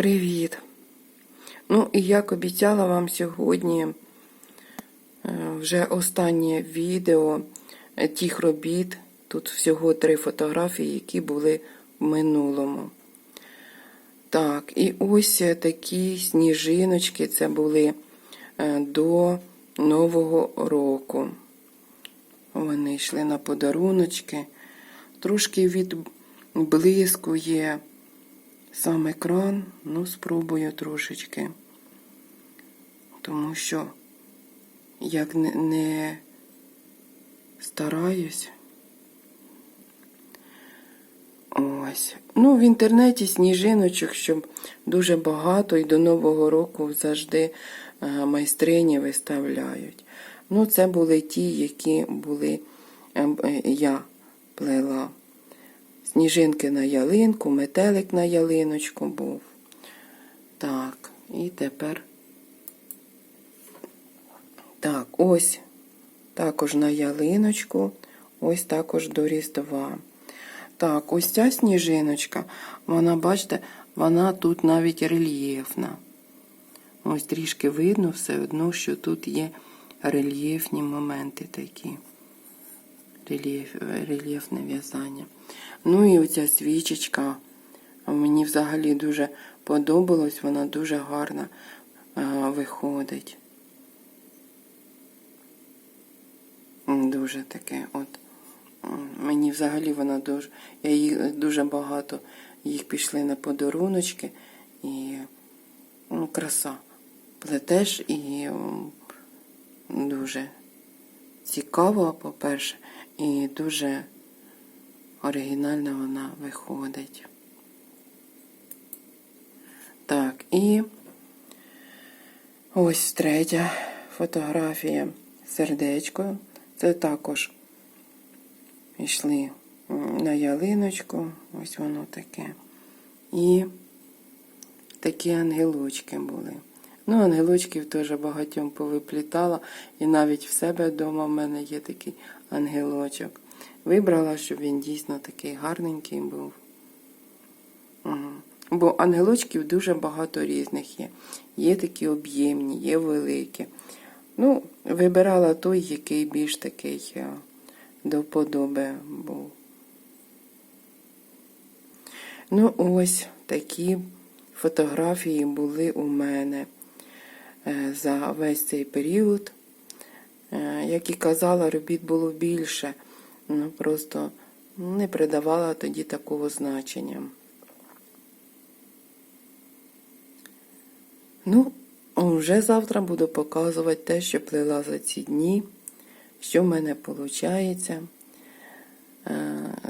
Привіт! Ну, і як обіцяла вам сьогодні е, вже останнє відео е, тих робіт. Тут всього три фотографії, які були в минулому. Так, і ось такі сніжиночки це були е, до Нового року. Вони йшли на подаруночки. Трошки відблискує сам екран, ну, спробую трошечки. Тому що як не, стараюсь. Ось. Ну, в інтернеті сніжиночок, щоб дуже багато і до Нового року завжди е, майстрині виставляють. Ну, це були ті, які були е, е, я плела. Сніжинки на ялинку, метелик на ялиночку був. Так, і тепер. Так, ось також на ялиночку, ось також до Різдва. Так, ось ця сніжиночка, вона, бачите, вона тут навіть рельєфна. Ось трішки видно все одно, що тут є рельєфні моменти такі. Рельєф, рельєфне в'язання. Ну і оця свічечка. Мені взагалі дуже подобалось, вона дуже гарно виходить. Дуже таке от. Мені взагалі вона дуже. Я їх дуже багато їх пішли на подаруночки і ну, краса. Плетеш і дуже цікаво, по-перше, і дуже оригінально вона виходить. Так, і ось третя фотографія сердечко. Це також йшли на ялиночку, ось воно таке. І такі ангелочки були. Ну, ангелочків теж багатьом повиплітала, і навіть в себе вдома в мене є такий ангелочок. Вибрала, щоб він дійсно такий гарненький був. Угу. Бо ангелочків дуже багато різних є. Є такі об'ємні, є великі. Ну, вибирала той, який більш такий е, до вподоби був. Ну, ось такі фотографії були у мене за весь цей період. Е, Як і казала, робіт було більше. Просто не придавала тоді такого значення. Ну, вже завтра буду показувати те, що плела за ці дні, що в мене виходить.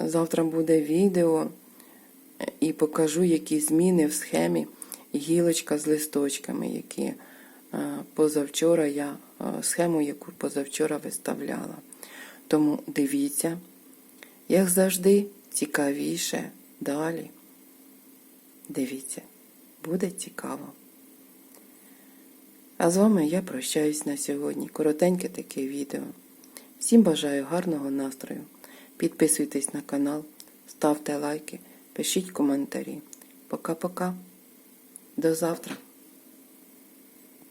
Завтра буде відео і покажу, які зміни в схемі гілочка з листочками, які е, позавчора я е, схему, яку позавчора виставляла. Тому дивіться, як завжди, цікавіше далі. Дивіться, буде цікаво. А з вами я прощаюсь на сьогодні. Коротеньке таке відео. Всім бажаю гарного настрою. Підписуйтесь на канал, ставте лайки, пишіть коментарі. Пока-пока. До завтра.